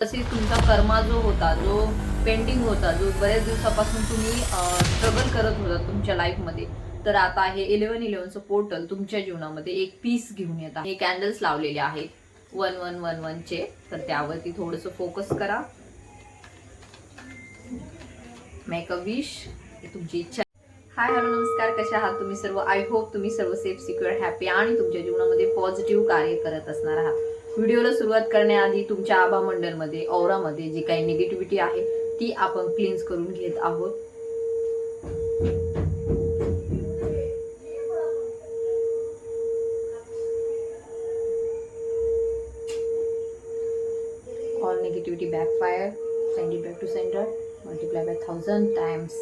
तसेच तुमचा कर्मा जो होता जो पेंडिंग होता जो बऱ्याच दिवसापासून तुम्ही स्ट्रगल करत होता तुमच्या लाईफमध्ये तर आता हे इलेव्हन इलेव्हनचं पोर्टल तुमच्या जीवनामध्ये एक पीस घेऊन येत आहे. हे कॅन्डल्स लावलेले आहेत. वन वन वन वनचे तर त्यावरती थोडंसं फोकस करा. मेक अ विश तुमची इच्छा. हाय हॅलो नमस्कार. कशा आहात तुम्ही सर्व? आय होप तुम्ही सर्व सेफ सिक्युअर हॅपी आणि तुमच्या जीवनामध्ये पॉझिटिव्ह कार्य करत असणार आहात. व्हिडिओला सुरुवात करण्याआधी तुमच्या आभा मंडलमध्ये औरामध्ये जी काही निगेटिव्हिटी आहे ती आपण क्लिन्स करून घेत आहोत. All negativity backfire send it back to sender multiply by thousand times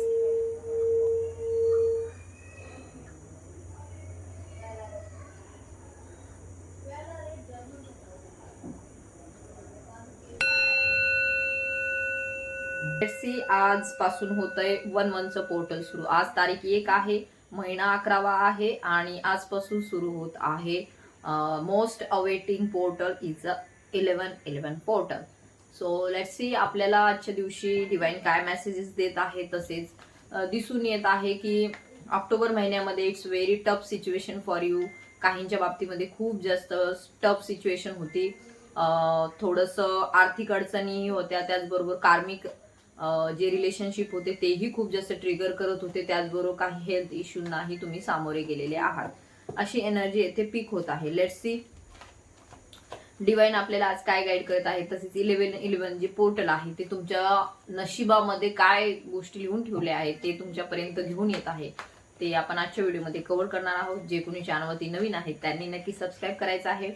see आज पासून आहे वन वनचं पोर्टल सुरू. आज तारीख एक आहे महिना अकरावा आहे आणि आजपासून सुरू होत आहे most awaiting portal is a eleven eleven portal so let see आपल्याला आजच्या दिवशी डिवाईन काय मेसेजेस देत आहे तसेच दिसून येत आहे की ऑक्टोबर महिन्यामध्ये it's very tough situation for you काहींच्या बाबतीमध्ये खूप जास्त टफ सिच्युएशन होती. थोडंसं आर्थिक अडचणी होत्या त्याचबरोबर कार्मिक जे रिलेशनशिप होते तेही खूप जास्त ट्रिगर करत होते. त्याचबरोबर काही हेल्थ इश्यूंनाही तुम्ही सामोरे गेलेले आहात. अशी एनर्जी येथे पीक होत आहे. लेट सी डिवाईन आपल्याला आज काय गाईड करत आहे? तसेच इलेव्हन इलेव्हन जे पोर्टल आहे ते तुमच्या नशिबामध्ये काय गोष्टी लिहून ठेवल्या आहेत ते तुमच्यापर्यंत घेऊन येत आहे. ते आपण आजच्या व्हिडिओमध्ये कव्हर करणार आहोत. जे कोणी चॅनलवरती नवीन आहेत त्यांनी नक्की सबस्क्राईब करायचं आहे.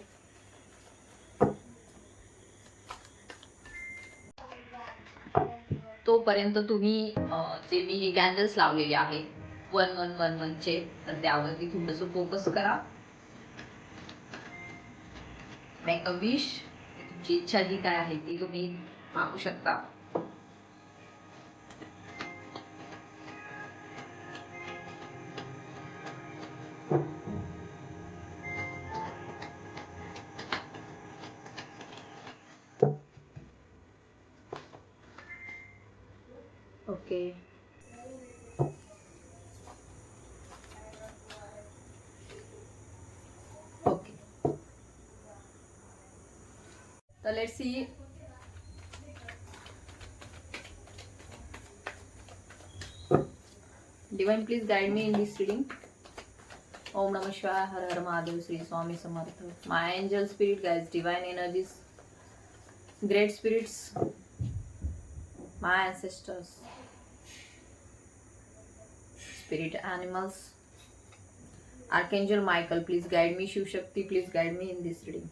तोपर्यंत तुम्ही अं, जे मी कॅन्डल्स लावलेले आहेत वन वन वन वनचे तर त्यावरती थोडंसं फोकस करा. मेक अ विश तुमची इच्छा जी काय आहे ती तुम्ही मागू शकता. तर let's see divine please guide me in this reading ओम नमः शिवाय हर हर Mahadev Shri Swami Samarth my angel spirit guides divine energies great spirits my ancestors, spirit animals. Archangel Michael, please guide me. Shiv Shakti, please guide me in this reading.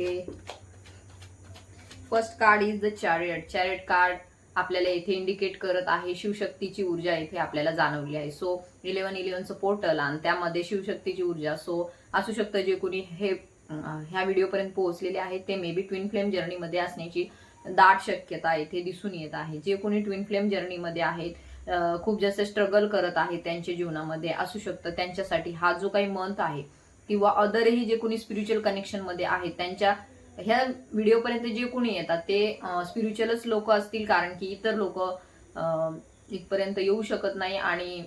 Okay. First card is the chariot chariot card आपल्याला इथे indicate करत आहे शिवशक्तीची ऊर्जा इथे आपल्याला जाणवली आहे. So eleven इलेव्हनचं portal आणि त्यामध्ये शिवशक्तीची ऊर्जा. सो असू शकतं जे कोणी हे ह्या व्हिडिओपर्यंत पोहोचलेले आहेत ते मे बी ट्विन फ्लेम जर्नीमध्ये असण्याची दाट शक्यता इथे दिसून येत आहे. जे कोणी ट्विन फ्लेम जर्नीमध्ये आहेत खूप जास्त स्ट्रगल करत आहेत त्यांच्या जीवनामध्ये असू शकतं त्यांच्यासाठी हा जो काही मंथ आहे किंवा अदरही जे कोणी स्पिरिच्युअल कनेक्शनमध्ये आहेत त्यांच्या ह्या व्हिडिओपर्यंत जे कोणी येतात ते स्पिरिच्युअलच लोक असतील कारण की इतर लोक इथपर्यंत येऊ शकत नाही आणि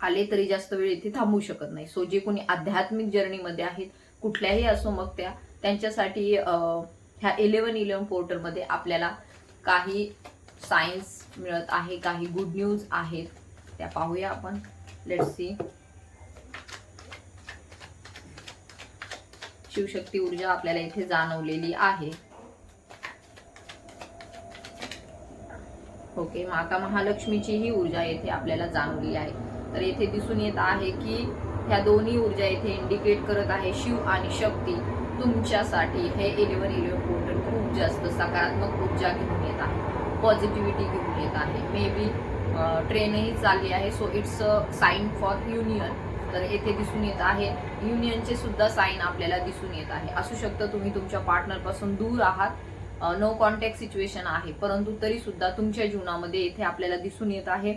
आले तरी जास्त वेळ इथे थांबू शकत नाही. सो जे कोणी आध्यात्मिक जर्नीमध्ये आहेत कुठल्याही असो मग त्या त्यांच्यासाठी ह्या इलेवन इलेवन पोर्टलमध्ये आपल्याला काही सायन्स मिळत आहे काही गुड न्यूज आहेत त्या पाहूया आपण. लेट्स सी शिवशक्ती ऊर्जा आपल्याला इथे जाणवलेली आहे. ओके माता महालक्ष्मीची ही ऊर्जा येथे आपल्याला जाणवली आहे. तर येथे दिसून येत आहे की ह्या दोन्ही ऊर्जा येथे इंडिकेट करत आहे शिव आणि शक्ती. तुमच्यासाठी हे इलेव्हन इलेव्हन पोर्टल खूप जास्त सकारात्मक ऊर्जा घेऊन येत आहे. पॉझिटिव्हिटी घेऊन येत आहे. मे बी ट्रेनही चालली आहे so it's a sign for union तर येथे दिसून येत आहे. युनियनचे सुद्धा साईन आपल्याला दिसून येत आहे. असू शकतं तुम्ही तुमच्या पार्टनरपासून दूर आहात. नो कॉन्टॅक्ट सिच्युएशन आहे. परंतु तरी सुद्धा तुमच्या जीवनामध्ये येथे आपल्याला दिसून येत आहे.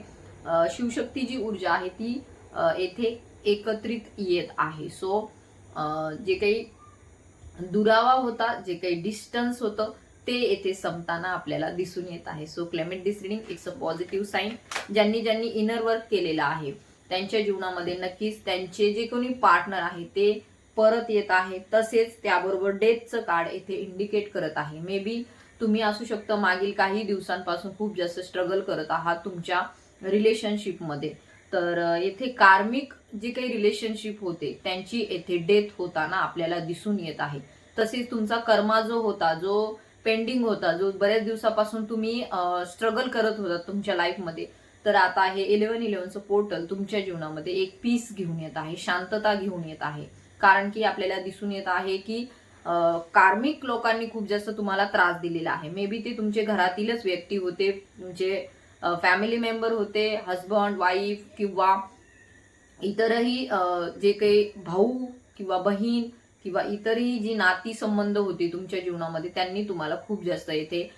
शिवशक्ती जी ऊर्जा आहे ती येथे एकत्रित येत आहे. सो जे काही दुरावा होता जे काही डिस्टन्स होतं ते येथे संपताना आपल्याला दिसून येत आहे. So climate this reading it's a positive sign ज्यांनी ज्यांनी इनर वर्क केलेलं आहे. त्यांच्या जीवनामध्ये नक्कीच त्यांचे जे कोणी पार्टनर आहे ते परत येत आहे. तसेच त्याबरोबर डेथचं कार्ड येथे इंडिकेट करत आहे. मे बी तुम्ही असू शकतं मागील काही दिवसांपासून खूप जास्त स्ट्रगल करत आहात तुमच्या रिलेशनशिपमध्ये तर येथे कार्मिक जे काही रिलेशनशिप होते त्यांची येथे डेथ होताना आपल्याला दिसून येत आहे. तसेच तुमचा कर्मा जो होता जो पेंडिंग होता जो बऱ्याच दिवसापासून तुम्ही स्ट्रगल करत होता तुमच्या लाईफमध्ये तर आता हे इलेव्हन इलेव्हनचं पोर्टल तुमच्या जीवनामध्ये एक पीस घेऊन येत आहे शांतता घेऊन येत आहे. कारण की आपल्याला दिसून येत आहे की कार्मिक लोकांनी खूप जास्त तुम्हाला त्रास दिलेला आहे. मे बी ते तुमचे घरातीलच व्यक्ती होते तुमचे फॅमिली मेंबर होते हजबंड वाईफ किंवा इतरही जे काही भाऊ किंवा बहीण किंवा इतरही जी नाती संबंध होते तुमच्या जीवनामध्ये त्यांनी तुम्हाला खूप जास्त येथे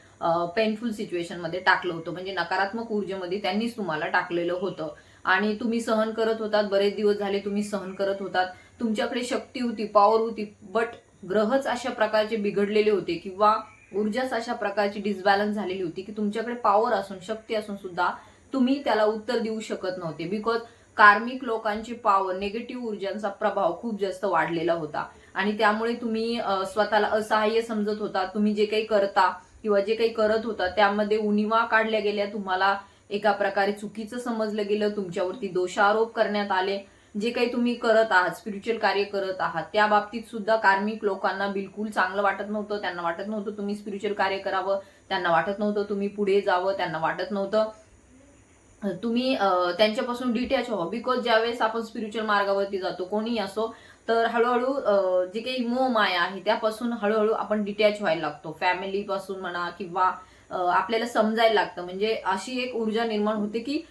पेनफुल सिच्युएशनमध्ये टाकलं होतं. म्हणजे नकारात्मक ऊर्जेमध्ये त्यांनीच तुम्हाला टाकलेलं होतं. आणि तुम्ही सहन करत होतात बरेच दिवस झाले तुम्ही सहन करत होतात. तुमच्याकडे शक्ती होती पॉवर होती बट ग्रहच अशा प्रकारचे बिघडलेले होते किंवा ऊर्जाच अशा प्रकारची डिसबॅलन्स झालेली होती की तुमच्याकडे पॉवर असून शक्ती असून सुद्धा तुम्ही त्याला उत्तर देऊ शकत नव्हते. बिकॉज कार्मिक लोकांची पॉवर निगेटिव्ह ऊर्जांचा प्रभाव खूप जास्त वाढलेला होता. आणि त्यामुळे तुम्ही स्वतःला असहाय्य समजत होता. तुम्ही जे काही करता किंवा जे काही करत होता त्यामध्ये उणिवा काढल्या गेल्या तुम्हाला एका प्रकारे चुकीचं समजलं गेलं तुमच्यावरती दोषारोप करण्यात आले. जे काही तुम्ही करत आहात स्पिरिच्युअल कार्य करत आहात त्या बाबतीत सुद्धा कार्मिक लोकांना बिलकुल चांगलं वाटत नव्हतं त्यांना वाटत नव्हतं तुम्ही स्पिरिच्युअल कार्य करावं त्यांना वाटत नव्हतं तुम्ही पुढे जावं त्यांना वाटत नव्हतं. तुम्ही त्यांच्यापासून डिटॅच हो बिकॉज ज्यावेळेस आपण स्पिरिच्युअल मार्गावरती जातो कोणी असो तर हळूहळू जे काही मोह माया आहे त्यापासून हळूहळू आपण डिटॅच व्हायला लागतो. फॅमिली पासून म्हणा किंवा आपल्याला समजायला लागतं. म्हणजे अशी एक ऊर्जा निर्माण होते की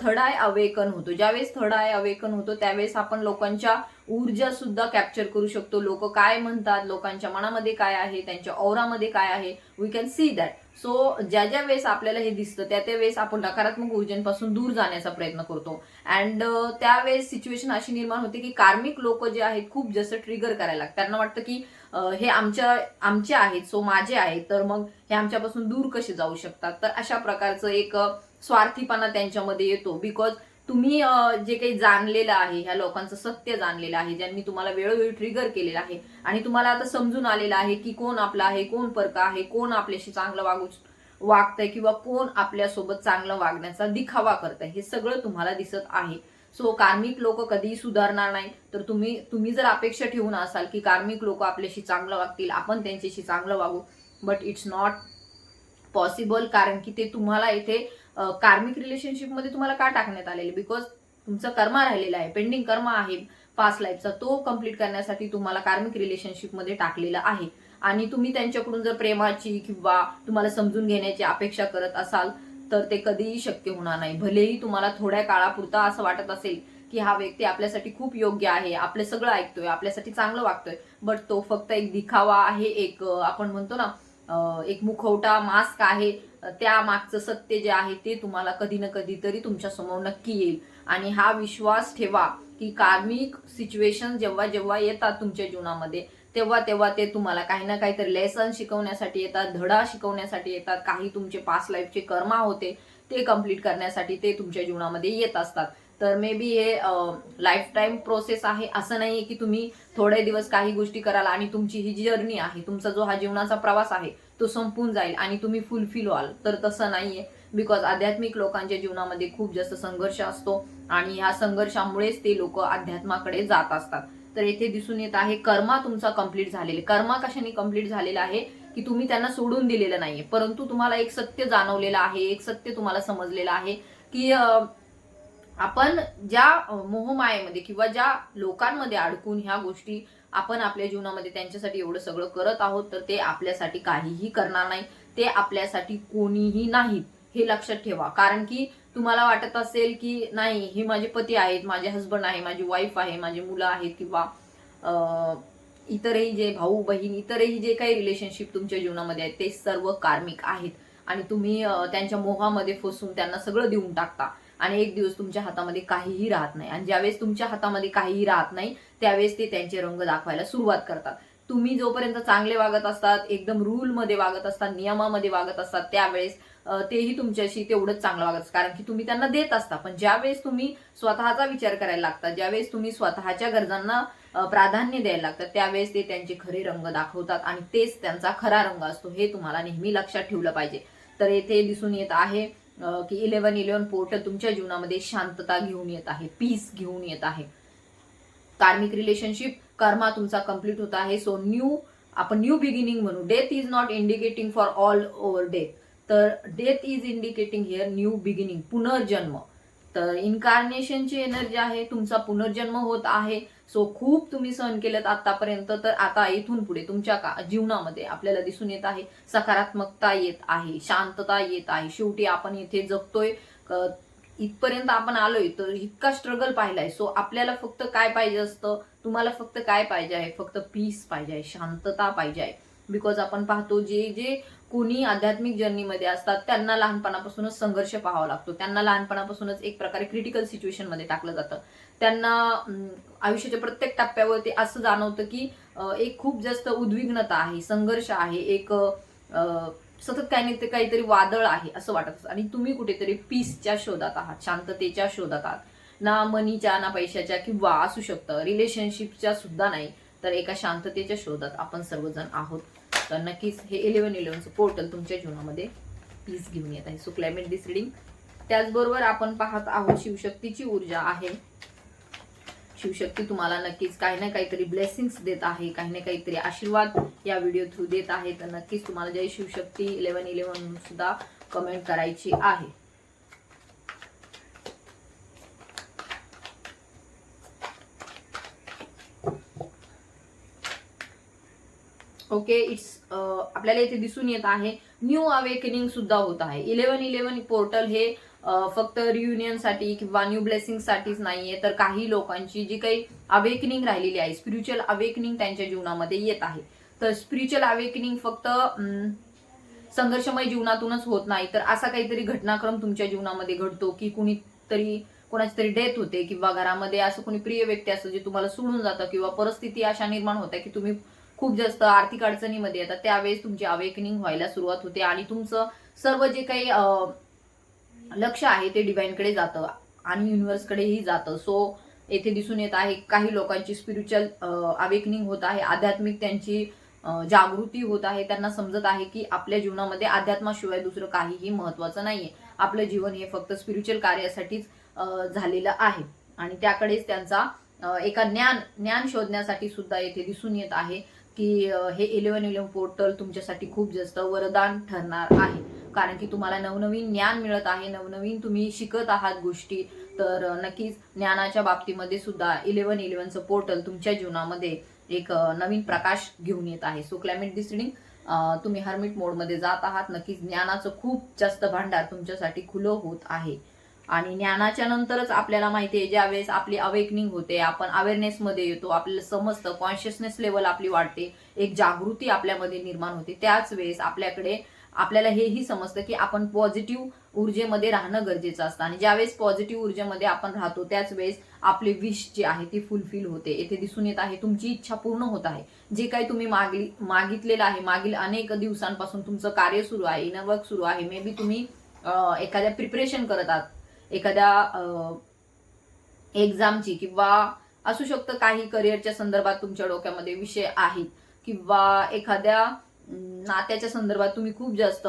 थर्ड आय अवेकन होतो. ज्यावेळेस थर्ड आय अवेकन होतो त्यावेळेस आपण लोकांच्या ऊर्जा सुद्धा कॅप्चर करू शकतो. लोक काय म्हणतात लोकांच्या मनामध्ये काय आहे त्यांच्या औरामध्ये काय आहे we can see that so ज्या ज्या वेळेस आपल्याला हे दिसतं त्या त्या वेळेस आपण नकारात्मक ऊर्जेपासून दूर जाण्याचा प्रयत्न करतो. अँड uh, त्यावेळेस सिच्युएशन अशी निर्माण होते की कार्मिक लोक जे आहेत खूप जास्त ट्रिगर करायला लागतात. त्यांना वाटतं की uh, हे आमच्या आमचे आहेत सो माझे आहेत तर मग हे आमच्यापासून दूर कसे जाऊ शकतात? तर अशा प्रकारचं एक uh, स्वार्थीपणा त्यांच्यामध्ये येतो. बिकॉज तुम्ही जे काही जाणलेलं आहे ह्या लोकांचं सत्य जाणलेलं आहे ज्यांनी तुम्हाला वेळोवेळी ट्रिगर केलेलं आहे आणि तुम्हाला आता समजून आलेलं आहे की कोण आपला आहे कोण परका आहे कोण आपल्याशी चांगलं वागू वागतंय किंवा कोण आपल्यासोबत चांगलं वागण्याचा दिखावा करतंय हे सगळं तुम्हाला दिसत आहे. सो कार्मिक लोक कधीही सुधारणार नाही तर तुम्ही तुम्ही जर अपेक्षा ठेवून असाल की कार्मिक लोक आपल्याशी चांगलं वागतील आपण त्यांच्याशी चांगलं वागू. बट इट्स नॉट पॉसिबल कारण की ते तुम्हाला इथे कार्मिक रिलेशनशिपमध्ये तुम्हाला का टाकण्यात आलेले? बिकॉज तुमचं कर्मा राहिलेला आहे पेंडिंग कर्मा आहे पास्ट लाईफचा तो कंप्लीट करण्यासाठी तुम्हाला कार्मिक रिलेशनशिपमध्ये टाकलेला आहे. आणि तुम्ही त्यांच्याकडून जर प्रेमाची किंवा तुम्हाला समजून घेण्याची अपेक्षा करत असाल तर ते कधीही शक्य होणार नाही. भलेही तुम्हाला थोड्या काळापुरता असं वाटत असेल की हा व्यक्ती आपल्यासाठी खूप योग्य आहे आपलं सगळं ऐकतोय आपल्यासाठी चांगलं वागतोय बट तो फक्त एक दिखावा आहे एक आपण म्हणतो ना एक मुखवटा मास्क आहे त्या मागचं सत्य जे आहे ते तुम्हाला कधी ना कधी तरी तुमच्यासमोर नक्की येईल. आणि हा विश्वास ठेवा की कार्मिक सिच्युएशन जेव्हा जेव्हा येतात तुमच्या जीवनामध्ये तेव्हा तेव्हा ते तुम्हाला काही ना काहीतरी लेसन शिकवण्यासाठी येतात धडा शिकवण्यासाठी येतात काही तुमचे पास्ट लाईफचे कर्मा होते ते कंप्लीट करण्यासाठी ते तुमच्या जीवनामध्ये येत असतात. तर मे बी हे लाईफ टाईम प्रोसेस आहे. असं नाही आहे की तुम्ही थोडे दिवस काही गोष्टी कराल आणि तुमची ही जर्नी आहे तुमचा जो हा जीवनाचा प्रवास आहे तो संपून जाईल आणि तुम्ही फुलफिल व्हाल. तर तसं नाहीये बिकॉज आध्यात्मिक लोकांच्या जीवनामध्ये खूप जास्त संघर्ष असतो आणि ह्या संघर्षामुळेच ते लोक अध्यात्माकडे जात असतात. तर येथे दिसून येत आहे कर्मा तुमचा कंप्लीट झालेला. कर्मा कशाने कंप्लीट झालेला आहे की तुम्ही त्यांना सोडून दिलेलं नाहीये. परंतु तुम्हाला एक सत्य जाणवलेलं आहे एक सत्य तुम्हाला समजलेलं आहे की आपण ज्या मोहमायेमध्ये किंवा ज्या लोकांमध्ये अडकून ह्या गोष्टी आपण आपल्या जीवनामध्ये त्यांच्यासाठी एवढं सगळं करत आहोत तर ते आपल्यासाठी काहीही करणार नाही. ते आपल्यासाठी कोणीही नाहीत हे लक्षात ठेवा. कारण की तुम्हाला वाटत असेल की नाही हे माझे पती आहेत माझे हस्बंड आहे माझी वाईफ आहे माझी मुलं आहेत किंवा इतरही जे भाऊ बहीण इतरही जे काही रिलेशनशिप तुमच्या जीवनामध्ये आहेत ते सर्व कार्मिक आहेत. आणि तुम्ही त्यांच्या मोहामध्ये फसून त्यांना सगळं देऊन टाकता. आणि एक दिवस तुमच्या हातामध्ये काहीही राहत नाही. आणि ज्यावेळेस तुमच्या हातामध्ये काहीही राहत नाही त्यावेळेस ते त्यांचे रंग दाखवायला सुरुवात करतात. तुम्ही जोपर्यंत चांगले वागत असतात एकदम रूलमध्ये वागत असतात नियमामध्ये वागत असतात त्यावेळेस तेही तुमच्याशी तेवढंच चांगलं वागत असतात. कारण की तुम्ही त्यांना देत असता. पण ज्यावेळेस तुम्ही स्वतःचा विचार करायला लागता ज्यावेळेस तुम्ही स्वतःच्या गरजांना प्राधान्य द्यायला लागतात त्यावेळेस ते त्यांचे खरे रंग दाखवतात आणि तेच त्यांचा खरा रंग असतो हे तुम्हाला नेहमी लक्षात ठेवलं पाहिजे. तर येथे दिसून येत आहे की इलेव्हन इलेव्हन पोर्टल तुमच्या जीवनामध्ये शांतता घेऊन येत आहे पीस घेऊन येत आहे. कार्मिक रिलेशनशिप कर्मा तुमचा कंप्लीट होत आहे. सो न्यू आपण न्यू बिगिनिंग म्हणू. Death is not indicating for all over death तर death is indicating here new beginning पुनर्जन्म. तर इन्कार्नेशनची एनर्जी आहे तुमचा पुनर्जन्म होत आहे. सो खूप तुम्ही सहन केलं आतापर्यंत तर आता इथून पुढे तुमच्या का जीवनामध्ये आपल्याला दिसून येत आहे. सकारात्मकता येत आहे शांतता येत आहे. शेवटी आपण इथे जगतोय. इथपर्यंत आपण आलोय तर इतका स्ट्रगल पाहिलाय. सो आपल्याला फक्त काय पाहिजे असतं? तुम्हाला फक्त काय पाहिजे आहे? फक्त पीस पाहिजे आहे शांतता पाहिजे आहे. बिकॉज आपण पाहतो जे जे कोणी आध्यात्मिक जर्नीमध्ये असतात त्यांना लहानपणापासूनच संघर्ष पाहावा लागतो. त्यांना लहानपणापासूनच एक प्रकारे क्रिटिकल सिच्युएशनमध्ये टाकलं जातं. त्यांना आयुष्याच्या प्रत्येक टप्प्यावर ते असं जाणवतं की एक खूप जास्त उद्विग्नता आहे संघर्ष आहे एक सतत काही नाही ते काहीतरी वादळ आहे असं वाटत असतं. आणि तुम्ही कुठेतरी पीसच्या शोधात आहात शांततेच्या शोधात आहात. ना मनीच्या ना पैशाच्या किंवा असू शकतं. रिलेशनशिपच्या सुद्धा नाही तर एका शांततेच्या शोधात आपण सर्वजण आहोत. तर नक्कीच हे इलेव्हन इलेव्हनचं पोर्टल तुमच्या जीवनामध्ये पीस घेऊन येत आहे. सो क्लायमेट दिस रिडिंग त्याचबरोबर आपण पाहत आहोत शिवशक्तीची ऊर्जा आहे. शिवशक्ती तुम्हाला नक्कीच काही ना काहीतरी ब्लेसिंग्स देत आहे काही ना काहीतरी आशीर्वाद या व्हिडिओ थ्रू देत आहे. तर नक्कीच तुम्हाला जय शिवशक्ती इलेव्हन इलेव्हन सुद्धा कमेंट करायची आहे. ओके इट्स uh, आपल्याला इथे दिसून येत आहे. न्यू अवेकनिंग सुद्धा होत आहे. इलेव्हन इलेव्हन पोर्टल हे फक्त रियुनियनसाठी किंवा न्यू ब्लेसिंगसाठीच नाहीये तर काही लोकांची जी काही अवेकनिंग राहिलेली आहे स्पिरिच्युअल अवेकनिंग त्यांच्या जीवनामध्ये येत आहे. तर स्पिरिच्युअल अवेकनिंग फक्त संघर्षमय जीवनातूनच होत नाही तर असा काहीतरी घटनाक्रम तुमच्या जीवनामध्ये घडतो की कुणीतरी कोणाची तरी डेथ होते किंवा घरामध्ये असं कोणी प्रिय व्यक्ती असतं जे तुम्हाला सोडून जातं किंवा परिस्थिती अशा निर्माण होते की तुम्ही खूप जास्त आर्थिक अडचणीमध्ये येतात त्यावेळेस तुमची अवेकनिंग व्हायला सुरुवात होते आणि तुमचं सर्व जे काही लक्ष आहे ते डिवाईनकडे जातं आणि युनिव्हर्सकडेही जातं. सो येथे दिसून येत आहे काही लोकांची स्पिरिच्युअल अवेकनिंग होत आहे आध्यात्मिक त्यांची जागृती होत आहे. त्यांना समजत आहे की आपल्या जीवनामध्ये अध्यात्माशिवाय दुसरं काहीही महत्वाचं नाहीये. आपलं जीवन हे फक्त स्पिरिच्युअल कार्यासाठीच झालेलं आहे. आणि त्याकडेच त्यांचा एका ज्ञान ज्ञान शोधण्यासाठी सुद्धा येथे दिसून येत आहे की हे इलेव्हन इलेव्हन पोर्टल तुमच्यासाठी खूप जास्त वरदान ठरणार आहे. कारण की तुम्हाला नवनवीन ज्ञान मिळत आहे नवनवीन तुम्ही शिकत आहात गोष्टी तर नक्कीच ज्ञानाच्या बाबतीमध्ये सुद्धा इलेव्हन इलेव्हनचं पोर्टल तुमच्या जीवनामध्ये एक नवीन प्रकाश घेऊन येत आहे. सो क्लायमेट डिसडिंग तुम्ही हर्मिट मोडमध्ये जात आहात. नक्कीच ज्ञानाचं खूप जास्त भांडार तुमच्यासाठी खुलं होत आहे. आणि ज्ञानाच्या नंतरच आपल्याला माहिती आहे ज्यावेळेस आपली अवेकनिंग होते आपण अवेअरनेसमध्ये येतो आपल्याला समजतं कॉन्शियसनेस लेवल आपली वाढते एक जागृती आपल्यामध्ये निर्माण होते त्याच वेळेस आपल्याकडे आपल्याला हेही समजतं की आपण पॉझिटिव्ह ऊर्जेमध्ये राहणं गरजेचं असतं. आणि ज्यावेळेस पॉझिटिव्ह ऊर्जेमध्ये आपण राहतो त्याच वेळेस आपली विश जी आहे ती फुलफिल होते. येथे दिसून येत आहे तुमची इच्छा पूर्ण होत आहे. जे काही तुम्ही मागली मागितलेलं आहे मागील अनेक दिवसांपासून तुमचं कार्य सुरू आहे इनवर्क सुरू आहे मे बी तुम्ही एखाद्या प्रिपरेशन करत आहात. एखाद्या एक्झामची किंवा असू शकतं काही करिअरच्या संदर्भात तुमच्या डोक्यामध्ये विषय आहेत. किंवा एखाद्या नात्याच्या संदर्भात तुम्ही खूप जास्त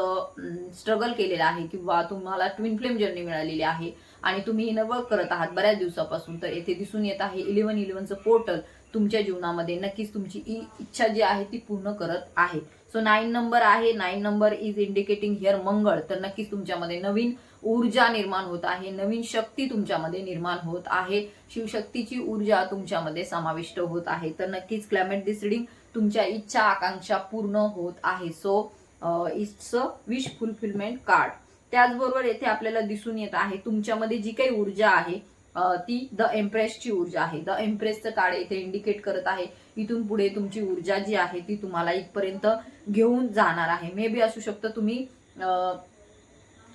स्ट्रगल केलेला आहे किंवा तुम्हाला ट्विन फ्लेम जर्नी मिळालेली आहे आणि तुम्ही इनर वर्क करत आहात बऱ्याच दिवसापासून. तर येथे दिसून येत आहे इलेव्हन इलेव्हनचं पोर्टल तुमच्या जीवनामध्ये. नक्कीच तुमची इच्छा जी आहे ती पूर्ण करत आहे. सो नाईन नंबर आहे. Nine number is indicating here Mangal. तर नक्कीच तुमच्यामध्ये नवीन ऊर्जा निर्माण होत आहे. नवीन शक्ती तुमच्यामध्ये निर्माण होत आहे. शिवशक्तीची ऊर्जा तुमच्यामध्ये समाविष्ट होत आहे. तर नक्कीच क्लायमेट दिस रिडिंग तुमच्या इच्छा आकांक्षा पूर्ण होत आहे. So it's a wish fulfilment card त्याचबरोबर येथे आपल्याला दिसून येत आहे तुमच्यामध्ये जी काही ऊर्जा आहे ती द एम्प्रेसची ऊर्जा आहे. द एम्प्रेसचं कार्ड येथे इंडिकेट करत आहे इथून पुढे तुमची ऊर्जा जी आहे ती तुम्हाला इथपर्यंत घेऊन जाणार आहे. मे बी असू शकतं तुम्ही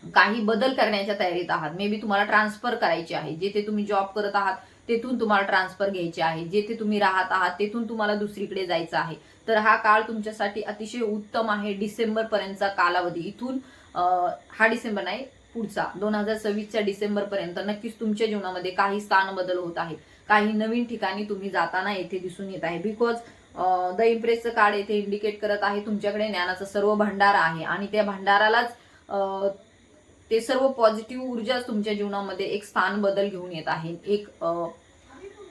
काही बदल करण्याच्या तयारीत आहात. मे बी तुम्हाला ट्रान्सफर करायची आहे. जेथे तुम्ही जॉब करत आहात तेथून तुम्हाला ट्रान्सफर घ्यायचे आहे. जेथे तुम्ही राहत आहात तेथून तुम्हाला दुसरीकडे जायचं आहे. तर हा काळ तुमच्यासाठी अतिशय उत्तम आहे. डिसेंबर पर्यंतचा कालावधी. इथून हा डिसेंबर नाही पुढचा. दोन हजार सव्वीसच्या डिसेंबर पर्यंत नक्कीच तुमच्या जीवनामध्ये काही स्थान बदल होत आहे. काही नवीन ठिकाणी तुम्ही जाताना येथे दिसून येत आहे. बिकॉज द इम्प्रेसचं कार्ड येथे इंडिकेट करत आहे. तुमच्याकडे ज्ञानाचं सर्व भंडार आहे. आणि त्या भंडारालाच ते सर्व पॉझिटिव्ह ऊर्जा तुमच्या जीवनामध्ये एक स्थान बदल घेऊन येत आहे. एक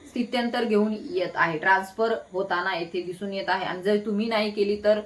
स्थित्यंतर घेऊन येत आहे. ट्रान्सफर होताना येथे दिसून येत आहे. आणि जर तुम्ही नाही केली तर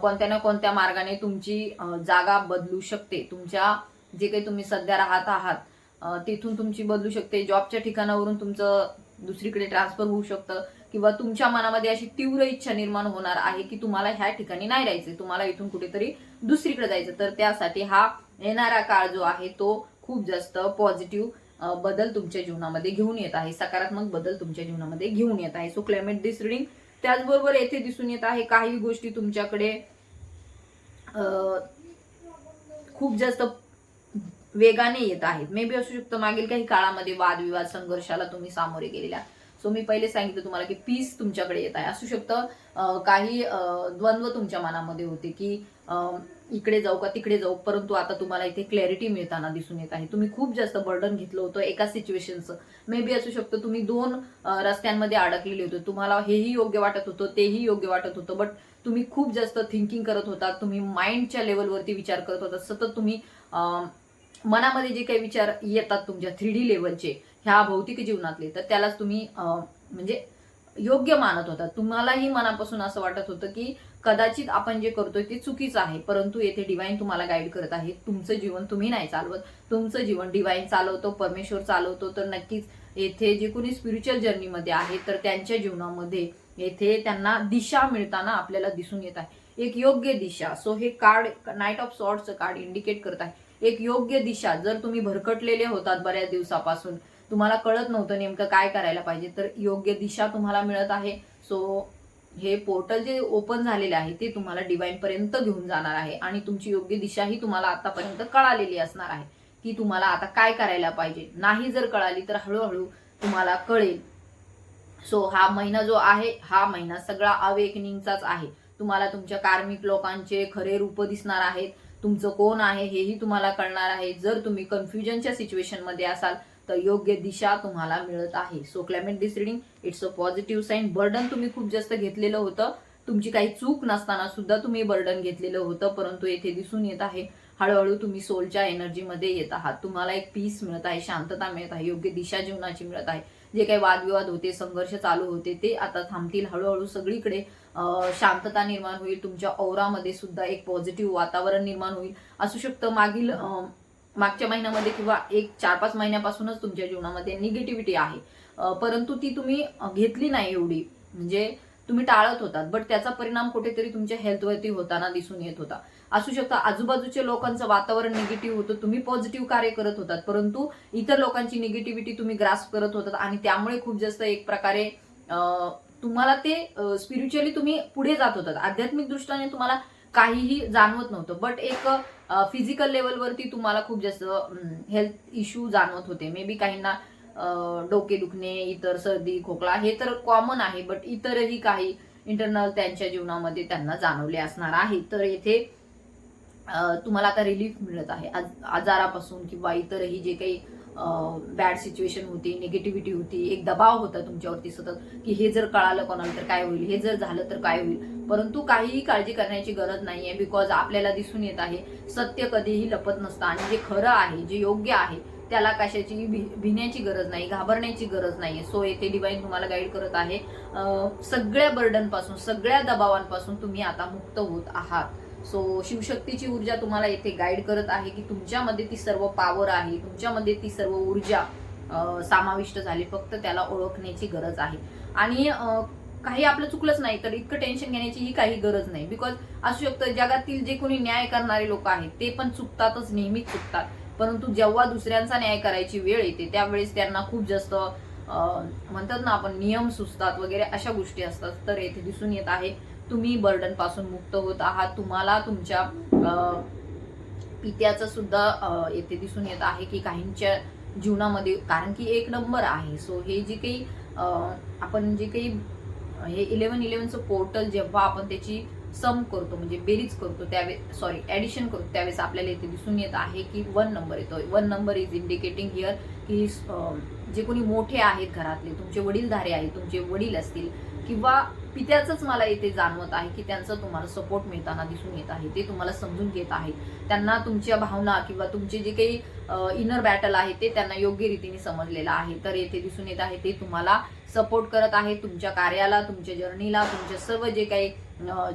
कोणत्या ना कोणत्या मार्गाने तुमची जागा बदलू शकते. तुमच्या जे काही तुम्ही सध्या राहत आहात तिथून तुमची बदलू शकते. जॉबच्या ठिकाणावरून तुमचं दुसरीकडे ट्रान्सफर होऊ शकतं. किंवा तुमच्या मनामध्ये अशी तीव्र इच्छा निर्माण होणार आहे की तुम्हाला ह्या ठिकाणी नाही राहायचं तुम्हाला इथून कुठेतरी दुसरीकडे जायचं तर त्यासाठी हा येणारा काळ जो आहे तो खूप जास्त पॉझिटिव्ह बदल तुमच्या जीवनामध्ये घेऊन येत आहे. सकारात्मक बदल तुमच्या जीवनामध्ये घेऊन येत आहे. सो क्लायमेट दिस रिडिंग त्याचबरोबर येथे दिसून येत आहे काही गोष्टी तुमच्याकडे खूप जास्त वेगाने येत आहेत. मे बी असू शकतं मागील काही काळामध्ये वादविवाद संघर्षाला तुम्ही सामोरे गेलेल्या सो मी पहिले सांगितलं तुम्हाला की पीस तुमच्याकडे येत आहे. असू शकतं काही द्वंद्व तुमच्या मनामध्ये होते की इकडे जाऊ का तिकडे जाऊ परंतु आता तुम्हाला इथे क्लॅरिटी मिळताना दिसून येत आहे. तुम्ही खूप जास्त बर्डन घेतलं होतं एका सिच्युएशनचं मे बी असू शकतं तुम्ही दोन रस्त्यांमध्ये अडकलेले होते. तुम्हाला हेही योग्य वाटत होतं तेही योग्य वाटत होतं बट तुम्ही खूप जास्त थिंकिंग करत होता तुम्ही माइंडच्या लेवलवरती विचार करत होता. सतत तुम्ही मनामध्ये जे काही विचार येतात तुमच्या थ्री डी लेवलचे ह्या भौतिक जीवनातले तर त्यालाच तुम्ही म्हणजे योग्य मानत होता. तुम्हालाही मनापासून असं वाटत होतं की कदाचित आपण जे करतोय ते चुकीचं आहे परंतु येथे डिवाईन तुम्हाला गाईड करत आहे. तुमचं जीवन तुम्ही नाही चालवत. तुमचं जीवन डिवाईन चालवतो परमेश्वर चालवतो तर नक्कीच येथे जे कोणी स्पिरिच्युअल जर्नीमध्ये आहे तर त्यांच्या जीवनामध्ये येथे त्यांना दिशा मिळताना आपल्याला दिसून येत आहे. एक योग्य दिशा सो हे कार्ड नाईट ऑफ सॉर्टचं कार्ड इंडिकेट करत आहे. एक योग्य दिशा जर तुम्ही भरकटलेले होतात बऱ्याच दिवसापासून तुम्हाला कळत नव्हतं नेमकं काय करायला पाहिजे तर योग्य दिशा तुम्हाला मिळत आहे. सो हे पोर्टल जे ओपन झालेले आहे ते तुम्हाला डिवाईन पर्यंत घेऊन जाणार आहे आणि तुमची योग्य दिशा ही तुम्हाला आतापर्यंत कळालेली असणार आहे. की तुम्हाला आता काय करायला पाहिजे. नाही जर कळाली तर हळूहळू तुम्हाला कळेल. सो हा महिना जो आहे हा महिना सगळा अवेकनिंगचाच आहे. तुम्हाला तुमच्या कार्मिक लोकांचे खरे रूप दिसणार आहेत. तुमचं कोण आहे हेही तुम्हाला कळणार आहे. जर तुम्ही कन्फ्युजनच्या सिच्युएशनमध्ये असाल तर योग्य दिशा तुम्हाला मिळत आहे. So climate this reading it's a positive sign burden तुम्ही खूप जास्त घेतलेलं होतं. तुमची काही चूक नसताना सुद्धा तुम्ही बर्डन घेतलेलं होतं परंतु येथे दिसून येत आहे. हळूहळू तुम्ही सोलच्या एनर्जीमध्ये येत आहात. तुम्हाला एक पीस मिळत आहे शांतता मिळत आहे योग्य दिशा जीवनाची मिळत आहे. जे काही वादविवाद होते संघर्ष चालू होते ते आता थांबतील. हळूहळू सगळीकडे शांतता निर्माण होईल. तुमच्या औरामध्ये सुद्धा एक पॉझिटिव्ह वातावरण निर्माण होईल. असू शकतं मागील मागच्या महिन्यामध्ये किंवा एक चार पाच महिन्यापासूनच तुमच्या जीवनामध्ये निगेटिव्हिटी आहे. परंतु ती तुम्ही घेतली नाही एवढी. म्हणजे तुम्ही टाळत होतात. बट त्याचा परिणाम कुठेतरी तुमच्या हेल्थवरती होताना दिसून येत होता. असू शकतं आजूबाजूच्या लोकांचं वातावरण निगेटिव्ह होतं. तुम्ही पॉझिटिव्ह कार्य करत होतात. परंतु इतर लोकांची निगेटिव्हिटी तुम्ही ग्रास्प करत होतात. आणि त्यामुळे खूप जास्त एक प्रकारे तुम्हाला ते स्पिरिच्युअली तुम्ही पुढे जात होतात. आध्यात्मिक दृष्टीने तुम्हाला काहीही जाणवत नव्हतं. बट एक फिजिकल लेवलवरती तुम्हाला खूप जास्त हेल्थ इश्यू जाणवत होते. मे बी काहींना डोके दुखणे इतर सर्दी खोकला हे तर कॉमन आहे. बट इतरही काही इंटरनल त्यांच्या जीवनामध्ये त्यांना जाणवले असणार आहे. तर येथे तुम्हाला आता रिलीफ मिळत आहे. आज- आजारापासून किंवा इतरही जे काही बॅड सिच्युएशन होती निगेटिव्हिटी होती एक दबाव होता तुमच्यावरती सतत की हे जर कळालं कोणाला तर काय होईल हे जर झालं तर काय होईल. परंतु काहीही काळजी करण्याची गरज नाही आहे बिकॉज आपल्याला दिसून येत आहे सत्य कधीही लपत नसतं. आणि जे खरं आहे जे योग्य आहे त्याला कशाची भि भिण्याची गरज नाही घाबरण्याची गरज नाही सो येथे डिवाईन तुम्हाला गाईड करत आहे. सगळ्या बर्डनपासून सगळ्या दबावांपासून तुम्ही आता मुक्त होत आहात. सो शिवशक्तीची ऊर्जा तुम्हाला येथे गाईड करत आहे की तुमच्यामध्ये ती सर्व पावर आहे तुमच्यामध्ये ती सर्व ऊर्जा समाविष्ट झाली. फक्त त्याला ओळखण्याची गरज आहे. आणि काही आपलं चुकलंच नाही तर इतकं टेन्शन घेण्याची ही काही गरज नाही. बिकॉज असू शकतं जगातील जे कोणी न्याय करणारे लोक आहेत ते पण चुकतातच नेहमीच चुकतात. परंतु जेव्हा दुसऱ्यांचा न्याय करायची वेळ येते त्यावेळेस त्यांना खूप जास्त म्हणतात ना आपण नियम सुचतात वगैरे अशा गोष्टी असतात. तर येथे दिसून येत आहे. तुम्ही बर्डनपासून मुक्त होत आहात. तुम्हाला तुमच्या पित्याचं सुद्धा येथे दिसून येत आहे की काहींच्या जीवनामध्ये कारण की एक नंबर आहे. सो हे जे काही आपण जे काही हे इलेव्हन इलेव्हनचं पोर्टल जेव्हा आपण त्याची सम करतो म्हणजे बेरीज करतो त्यावेळेस सॉरी ॲडिशन करतो त्यावेळेस आपल्याला इथे दिसून येत आहे की वन नंबर येतो one number is indicating here की जे कोणी मोठे आहेत घरातले तुमचे वडीलधारे आहेत तुमचे वडील असतील किंवा पित्याचंच मला इथे जाणवत आहे की त्यांचा तुम्हाला सपोर्ट मिळताना दिसून येत आहे ते तुम्हाला समजून घेत आहेत. त्यांना तुमच्या भावना किंवा तुमचे जे काही इनर बॅटल आहे ते त्यांना योग्य रीतीने समजलेलं आहे. तर येथे दिसून येत आहे ते तुम्हाला सपोर्ट करत आहे तुमच्या कार्याला तुमच्या जर्नीला तुमच्या सर्व जे काही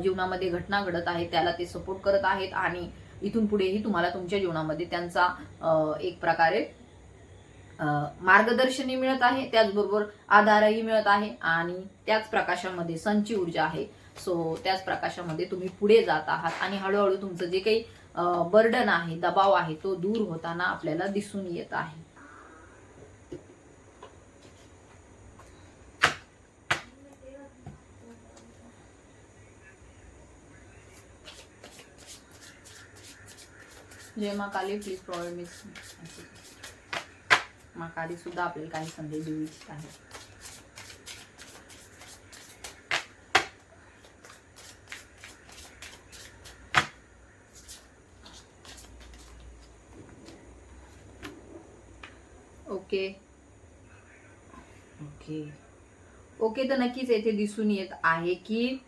जीवनामध्ये घटना घडत आहेत त्याला ते सपोर्ट करत आहेत आणि इथून पुढेही तुम्हाला तुमच्या जीवनामध्ये त्यांचा एक प्रकारे मार्गदर्शनही मिळत आहे त्याचबरोबर आधारही मिळत आहे आणि त्याच प्रकाशामध्ये संची ऊर्जा आहे. सो त्याच प्रकाशामध्ये तुम्ही पुढे जात आहात आणि हळूहळू तुमचं जे काही बर्डन आहे दबाव आहे तो दूर होताना आपल्याला दिसून येत आहे. जय मा काली प्लीज प्रॉब्लेम सुद्धा आपल्याला काही संदेश देऊ इच्छित आहे. ओके. ओके. ओके तर नक्कीच येथे दिसून येत आहे की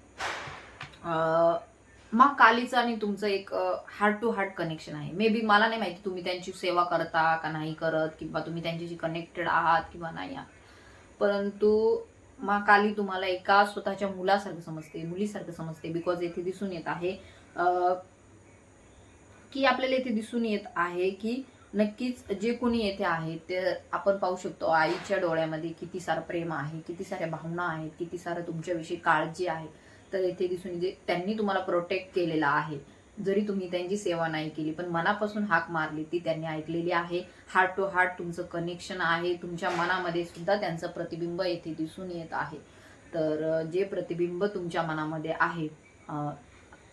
अं, मग कालीचं आणि तुमचं एक हार्ट टू हार्ट कनेक्शन आहे. मे बी मला नाही माहिती तुम्ही त्यांची सेवा करता का नाही करत किंवा तुम्ही त्यांच्याशी कनेक्टेड आहात किंवा नाही आहात. परंतु मा काली तुम्हाला एका स्वतःच्या मुलासारखं समजते मुलीसारखं समजते बिकॉज येथे दिसून येत आहे की आपल्याला येथे दिसून येत आहे की नक्कीच जे कोणी येथे आहे ते आपण पाहू शकतो आईच्या डोळ्यामध्ये किती सारं प्रेम आहे किती साऱ्या भावना आहेत किती सारं तुमच्याविषयी काळजी आहे. तर येथे दिसून येते त्यांनी तुम्हाला प्रोटेक्ट केलेला आहे. जरी तुम्ही त्यांची सेवा नाही केली पण मनापासून हाक मारली ती त्यांनी ऐकलेली आहे. हार्ट टू हार्ट तुमचं कनेक्शन आहे. तुमच्या मनामध्ये सुद्धा त्यांचं प्रतिबिंब येथे दिसून येत आहे. तर जे प्रतिबिंब तुमच्या मनामध्ये आहे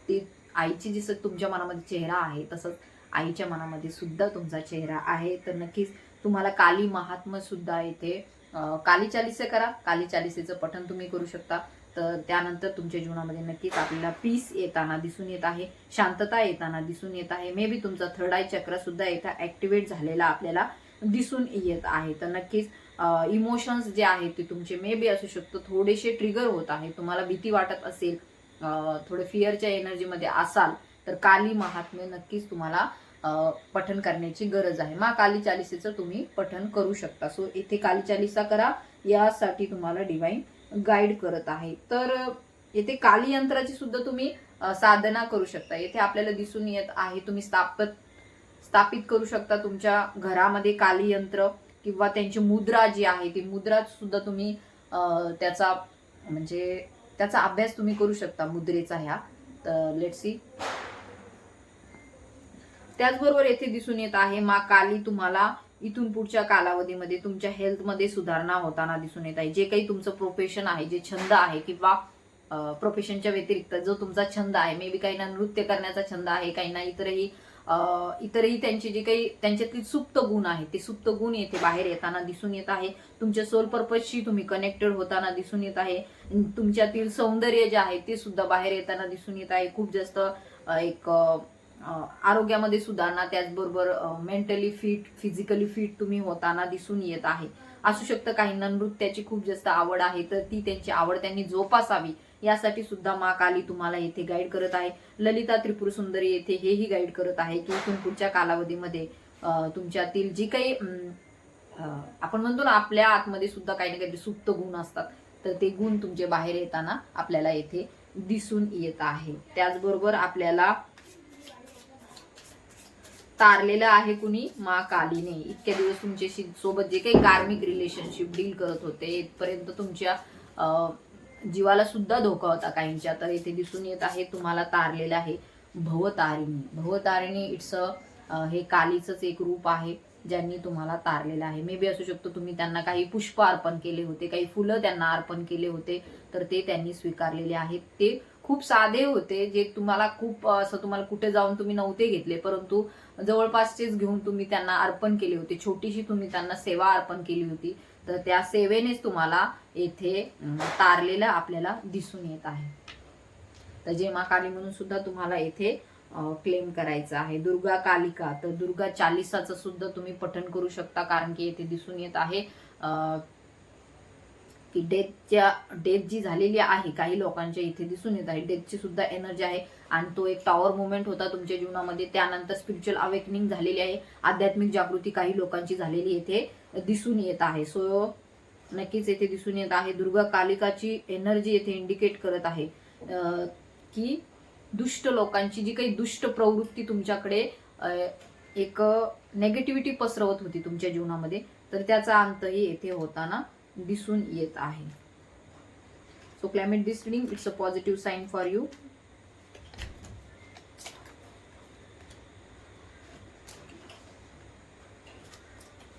ते आईची जसं तुमच्या मनामध्ये चेहरा आहे तसंच आईच्या मनामध्ये सुद्धा तुमचा चेहरा आहे. तर नक्कीच तुम्हाला काली महात्मा सुद्धा येथे काली चालिसे करा. काली चालिसेचं पठण तुम्ही करू शकता. तर त्यानंतर तुमच्या जीवनामध्ये नक्कीच आपल्याला पीस येताना दिसून येत आहे शांतता येताना दिसून येत आहे. मे बी तुमचा थर्ड आय चक्र सुद्धा इथं ॲक्टिवेट झालेला आपल्याला दिसून येत आहे. तर नक्कीच इमोशन्स जे आहेत ते तुमचे मे बी असू शकतो थोडेसे ट्रिगर होत आहे. तुम्हाला भीती वाटत असेल थोडे फिअरच्या एनर्जीमध्ये असाल तर काली महात्म्य नक्कीच तुम्हाला पठन करण्याची गरज आहे. मा काली चालिसेचं तुम्ही पठन करू शकता. सो इथे काली चालिसा करा. यासाठी तुम्हाला डिवाईन गाईड करत आहे. तर येथे काली यंत्राची सुद्धा तुम्ही साधना करू शकता. येथे आपल्याला दिसून येत आहे तुम्ही स्थापत स्थापित करू शकता तुमच्या घरामध्ये काली यंत्र किंवा त्यांची मुद्रा जी आहे ती मुद्रा सुद्धा तुम्ही त्याचा म्हणजे त्याचा अभ्यास तुम्ही करू शकता मुद्रेचा ह्या. तर लेट सी त्याचबरोबर येथे दिसून येत आहे मा काली तुम्हाला इथून पुढच्या कालावधीमध्ये तुमच्या हेल्थमध्ये सुधारणा होताना दिसून येत आहे. जे काही तुमचं प्रोफेशन आहे जे छंद आहे किंवा प्रोफेशनच्या व्यतिरिक्त जो तुमचा छंद आहे मे बी काहींना नृत्य करण्याचा छंद आहे काहींना इतरही इतरही त्यांची जे काही त्यांच्यातील सुप्त गुण आहेत ते सुप्त गुण येथे बाहेर येताना दिसून येत आहे. तुमच्या सोल पर्पजशी तुम्ही कनेक्टेड होताना दिसून येत आहे. तुमच्यातील सौंदर्य जे आहे ते सुद्धा बाहेर येताना दिसून येत आहे. खूप जास्त एक आरोग्यामध्ये सुधारणा त्याचबरोबर मेंटली फिट फिजिकली फिट तुम्ही होताना दिसून येत आहे. असू शकतं काहींना नृत्याची खूप जास्त आवड आहे तर ती त्यांची आवड त्यांनी जोपासावी. यासाठी सुद्धा मा काली तुम्हाला येथे गाईड करत आहे. ललिता त्रिपुर सुंदरी येथे हेही गाईड करत आहे की इथून पुढच्या कालावधीमध्ये तुमच्यातील जी काही आपण म्हणतो ना आपल्या आतमध्ये सुद्धा काही ना काहीतरी सुप्त गुण असतात. तर ते गुण तुमचे बाहेर येताना आपल्याला येथे दिसून येत आहे. त्याचबरोबर आपल्याला तारलेलं आहे कुणी? मा कालीने. इतक्या दिवस तुमच्याशी सोबत जे काही कार्मिक रिलेशनशिप डील करत होते इथपर्यंत तुमच्या जीवाला सुद्धा धोका होता काहींच्या. तर इथे दिसून येत आहे तुम्हाला तारलेलं आहे भवतारिणी. भवतारिणी इट्स अ हे कालीचंच एक रूप आहे ज्यांनी तुम्हाला तारलेलं आहे. मे बी असू शकतो तुम्ही त्यांना काही पुष्प अर्पण केले होते काही फुलं त्यांना अर्पण केले होते तर ते त्यांनी स्वीकारलेले आहेत. ते खूप साधे होते जे तुम्हाला खूप असं तुम्हाला कुठे जाऊन तुम्ही नव्हते घेतले परंतु जवळपासचेच घेऊन तुम्ही त्यांना अर्पण केले होते. छोटीशी तुम्ही त्यांना सेवा अर्पण केली होती. तर त्या सेवेनेच तुम्हाला येथे तारलेलं आपल्याला दिसून येत आहे. तर जेमा काली म्हणून सुद्धा तुम्हाला येथे क्लेम करायचं आहे. दुर्गा कालिका तर दुर्गा चालिसाचं सुद्धा तुम्ही पठण करू शकता कारण की येथे दिसून येत आहे की डेथच्या डेथ जी झालेली आहे काही लोकांच्या इथे दिसून येत आहे. डेथची सुद्धा एनर्जी आहे आणि तो एक टॉवर मुवमेंट होता तुमच्या जीवनामध्ये. त्यानंतर स्पिरिच्युअल अवेकनिंग झालेली आहे. आध्यात्मिक जागृती काही लोकांची झालेली येथे दिसून येत आहे. सो नक्कीच येथे दिसून येत आहे. दुर्गा कालिकाची एनर्जी येथे इंडिकेट करत आहे. की दुष्ट लोकांची जी काही दुष्ट प्रवृत्ती तुमच्याकडे एक नेगेटिव्हिटी पसरवत होती तुमच्या जीवनामध्ये तर त्याचा अंतही येथे होताना दिसून येत आहे. So climate this reading it's a positive sign for you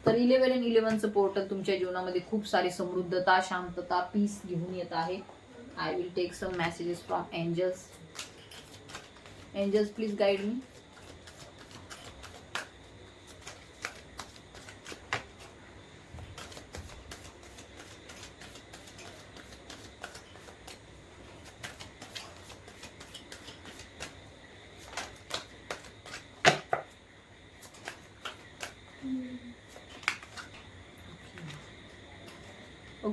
तर इलेव्हन अँड इलेव्हनचं पोर्टल तुमच्या जीवनामध्ये खूप सारी समृद्धता शांतता पीस घेऊन येत आहे. I will take some messages from angels angels please guide me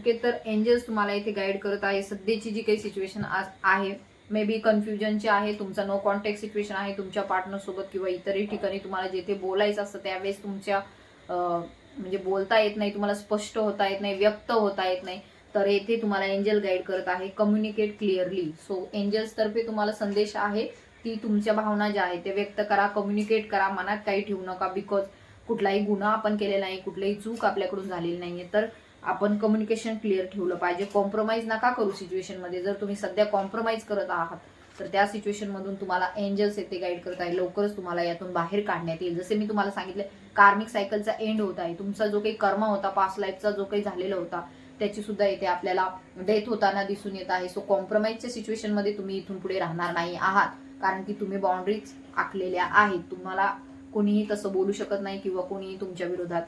okay तर एंजल्स तुम्हाला इथे गाईड करत आहे. सध्याची जी काही सिच्युएशन आज आहे मे बी कन्फ्युजनची आहे तुमचा नो कॉन्टॅक्ट सिच्युएशन आहे तुमच्या पार्टनरसोबत किंवा इतरही ठिकाणी तुम्हाला जेथे बोलायचं असतं त्यावेळेस तुमच्या म्हणजे बोलता येत नाही तुम्हाला स्पष्ट होता येत नाही व्यक्त होता येत नाही. तर येथे तुम्हाला एंजल गाईड करत आहे कम्युनिकेट क्लिअरली सो एंजल्सतर्फे तुम्हाला संदेश आहे की तुमच्या भावना ज्या आहेत ते व्यक्त करा कम्युनिकेट करा मनात काही ठेवू नका बिकॉज कुठलाही गुन्हा आपण केलेला नाही कुठलीही चूक आपल्याकडून झालेली नाहीये. तर आपण कम्युनिकेशन क्लिअर ठेवलं पाहिजे. कॉम्प्रोमाइज नका करू सिच्युएशनमध्ये जर तुम्ही सध्या कॉम्प्रोमाइज करत आहात तर त्या सिच्युएशनमधून तुम्हाला एंजल्स येथे गाईड करत आहे लवकरच तुम्हाला यातून बाहेर काढण्यात येईल. जसे मी तुम्हाला सांगितलं कार्मिक सायकलचा एंड होत आहे. तुमचा जो काही कर्म होता पास्ट लाईफचा जो काही झालेला होता त्याची सुद्धा इथे आपल्याला डेथ होताना दिसून येत आहे. सो कॉम्प्रोमाइजच्या सिच्युएशनमध्ये तुम्ही इथून पुढे राहणार नाही आहात. कारण की तुम्ही बाउंड्रीज आखलेल्या आहेत. तुम्हाला कोणीही तसं बोलू शकत नाही किंवा कोणीही तुमच्या विरोधात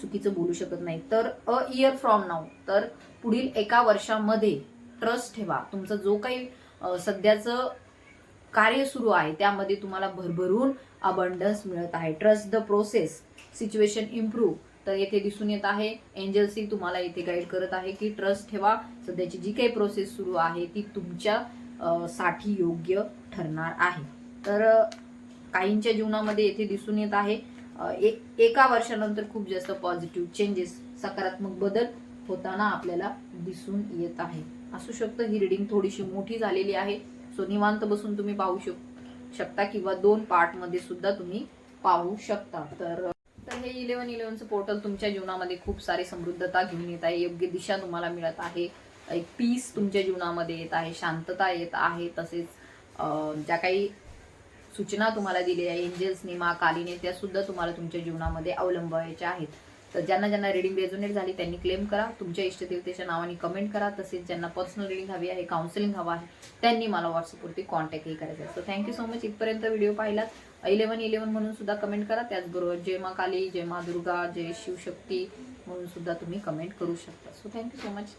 चुकीचं बोलू शकत नाही. तर अ इयर फ्रॉम नाऊ. तर पुढील एका वर्षामध्ये ट्रस्ट ठेवा. तुमचा जो काही सध्याचं कार्य सुरू आहे त्यामध्ये तुम्हाला भरभरून अबंडन्स मिळत आहे. Trust the process situation improve तर येथे दिसून येत आहे एंजल्सी तुम्हाला इथे गाईड करत आहे की ट्रस्ट ठेवा. सध्याची जी काही प्रोसेस सुरू आहे ती तुमच्या साठी योग्य ठरणार आहे. तर काहींच्या जीवनामध्ये येथे दिसून येत आहे एक एका वर्षानंतर खूप जास्त पॉझिटिव्ह चेंजेस सकारात्मक बदल होताना आपल्याला दिसून येत आहे. असू शकतं ही रिडिंग थोडीशी मोठी झालेली आहे. सो निवांत बसून तुम्ही पाहू शक शकता किंवा दोन पार्टमध्ये सुद्धा तुम्ही पाहू शकता. तर तर हे इलेव्हन इलेव्हनचं पोर्टल तुमच्या जीवनामध्ये खूप सारी समृद्धता घेऊन येत आहे. योग्य दिशा तुम्हाला मिळत आहे. एक पीस तुमच्या जीवनामध्ये येत आहे. शांतता येत आहे. तसेच ज्या काही सूचना तुम्हाला दिलेल्या आहे. एंजल्सनी मा कालीने त्या सुद्धा तुम्हाला तुमच्या जीवनामध्ये अवलंबवायच्या आहेत. तर ज्यांना ज्यांना रिडिंग रेझोनेट झाली त्यांनी क्लेम करा. तुमच्या इष्टदेवतेच्या नावाने कमेंट करा. तसेच ज्यांना पर्सनल रिडिंग हवी आहे काउन्सिलिंग हवं आहे त्यांनी मला व्हॉट्सअपवरती कॉन्टॅक्टही करायचं आहे. So thank you so much इथपर्यंत व्हिडिओ पाहिलात. इलेव्हन इलेव्हन म्हणून सुद्धा कमेंट करा. त्याचबरोबर जय मा काली जय मा दुर्गा जय शिवशक्ती म्हणून सुद्धा तुम्ही कमेंट करू शकता. So thank you so much